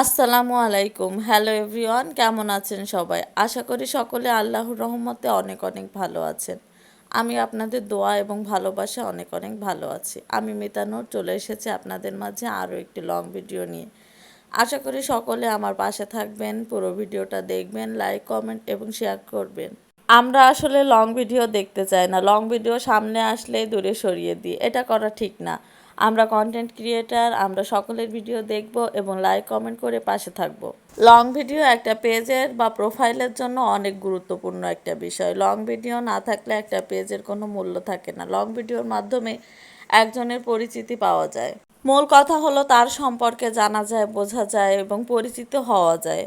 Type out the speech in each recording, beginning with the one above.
আসসালামু আলাইকুম। Hello everyone কেমন আছেন সবাই? আশা করি সকলে আল্লাহর রহমতে অনেক অনেক ভালো আছেন। আমি আপনাদের দোয়া এবং ভালোবাসা অনেক অনেক ভালো আছি। আমি মিতানুর চলে এসেছি আপনাদের মাঝে আরও একটি লং ভিডিও নিয়ে। আশা করি সকলে আমার পাশে থাকবেন, পুরো ভিডিওটা দেখবেন লাইক কমেন্ট এবং শেয়ার করবেন। আমরা আসলে লং ভিডিও দেখতে চাই না। লং ভিডিও সামনে আসলেই দূরে সরিয়ে দিই। এটা করা ঠিক না। আমরা কন্টেন্ট ক্রিয়েটার আমরা সকলের ভিডিও দেখব এবং লাইক কমেন্ট করে পাশে থাকব। লং ভিডিও একটা পেজের বা প্রোফাইলের জন্য অনেক গুরুত্বপূর্ণ একটা বিষয়। লং ভিডিও না থাকলে একটা পেজের কোনো মূল্য থাকে না। লং ভিডিওর মাধ্যমে একজনের পরিচিতি পাওয়া যায়। মূল কথা হলো তার সম্পর্কে জানা যায়, বোঝা যায় এবং পরিচিত হওয়া যায়।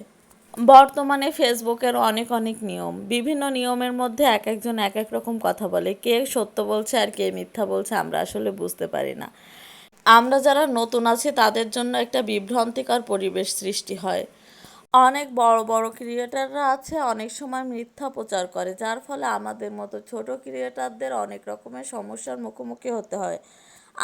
বর্তমানে ফেসবুকের অনেক অনেক নিয়ম। বিভিন্ন নিয়মের মধ্যে এক একজন এক এক রকম কথা বলে। কে সত্য বলছে আর কে মিথ্যা বলছে আমরা আসলে বুঝতে পারি না। আমরা যারা নতুন আছি, তাদের জন্য একটা বিভ্রান্তিকর পরিবেশ সৃষ্টি হয়। অনেক বড় বড় ক্রিয়েটাররা আছে, অনেক সময় মিথ্যা প্রচার করে। যার ফলে আমাদের মতো ছোট ক্রিয়েটারদের অনেক রকমের সমস্যার মুখোমুখি হতে হয়।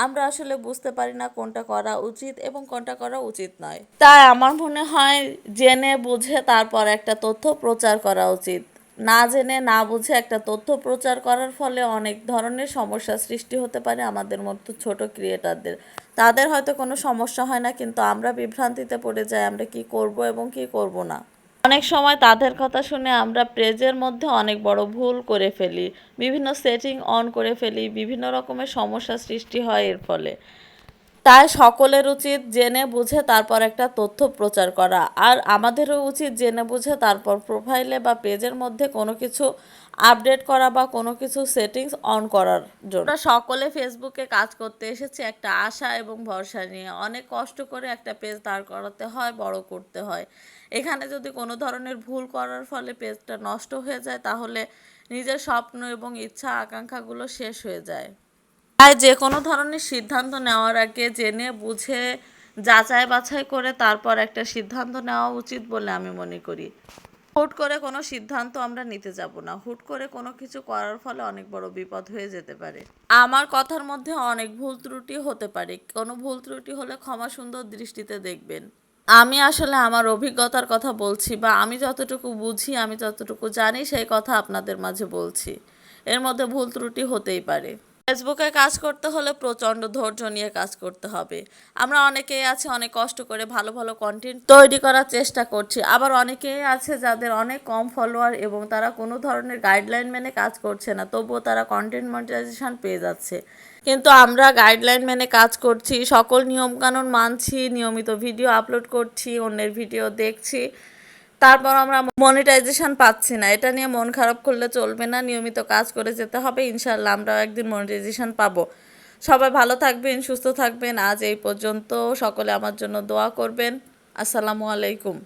আমরা আসলে বুঝতে পারি না কোনটা করা উচিত এবং কোনটা করা উচিত নয়। তাই আমার মনে হয় জেনে বুঝে তারপর একটা তথ্য প্রচার করা উচিত। না জেনে না বুঝে একটা তথ্য প্রচার করার ফলে অনেক ধরনের সমস্যা সৃষ্টি হতে পারে আমাদের মতো ছোট ক্রিয়েটারদের। তাদের হয়তো কোনো সমস্যা হয় না, কিন্তু আমরা বিভ্রান্তিতে পড়ে যাই, আমরা কি করব এবং কি করব না। অনেক সময় তাদের কথা শুনে আমরা প্রেজের মধ্যে অনেক বড় ভুল করে ফেলি। বিভিন্ন সেটিং অন করে ফেলি, বিভিন্ন রকমের সমস্যা সৃষ্টি হয় এর ফলে। তাই সকলের উচিত জেনে বুঝে তারপর একটা তথ্য প্রচার করা। আর আমাদেরও উচিত জেনে বুঝে তারপর প্রোফাইলে বা পেজের মধ্যে কোনো কিছু আপডেট করা বা কোনো কিছু সেটিংস অন করার জন্য। আমরা সকলে ফেসবুকে কাজ করতে এসেছি একটা আশা এবং ভরসা নিয়ে। অনেক কষ্ট করে একটা পেজ দাঁড় করাতে হয়, বড় করতে হয়। এখানে যদি কোনো ধরনের ভুল করার ফলে পেজটা নষ্ট হয়ে যায়, তাহলে নিজের স্বপ্ন এবং ইচ্ছা, আকাঙ্ক্ষাগুলো শেষ হয়ে যায়। তাই যে কোনো ধরনের সিদ্ধান্ত নেওয়ার আগে জেনে, বুঝে, যাচাই বাছাই করে তারপর একটা সিদ্ধান্ত নেওয়া উচিত বলে আমি মনে করি। হুট করে কোনো সিদ্ধান্ত আমরা নিতে যাব না। হুট করে কোনো কিছু করার ফলে অনেক বড় বিপদ হয়ে যেতে পারে। আমার কথার মধ্যে অনেক ভুল ত্রুটি হতে পারে। কোনো ভুল ত্রুটি হলে ক্ষমা সুন্দর দৃষ্টিতে দেখবেন। আমি আসলে আমার অভিজ্ঞতার কথা বলছি বা আমি যতটুকু বুঝি, আমি যতটুকু জানি, সেই কথা আপনাদের মাঝে বলছি। এর মধ্যে ভুল ত্রুটি হতেই পারে। ফেসবুকে কাজ করতে হলে প্রচণ্ড ধৈর্য নিয়ে কাজ করতে হবে। আমরা অনেকেই আছে, অনেক কষ্ট করে ভালো ভালো কন্টেন্ট তৈরি করার চেষ্টা করছি। আবার অনেকেই আছে যাদের অনেক কম ফলোয়ার এবং তারা কোনো ধরনের গাইডলাইন মেনে কাজ করছে না, তবুও তারা কন্টেন্ট মনিটাইজেশন পেয়ে যাচ্ছে। কিন্তু আমরা গাইডলাইন মেনে কাজ করছি, সকল নিয়মকানুন মানছি, নিয়মিত ভিডিও আপলোড করছি, অন্যের ভিডিও দেখছি। তারপর আমরা মনিটাইজেশন পাচ্ছি না। এটা নিয়ে মন খারাপ করলে চলবে না। নিয়মিত কাজ করে যেতে হবে। ইনশাল্লাহ আমরাও একদিন মনিটাইজেশন পাবো। সবাই ভালো থাকবেন, সুস্থ থাকবেন। আজ এই পর্যন্ত সকলে আমার জন্য দোয়া করবেন। আসসালামু আলাইকুম।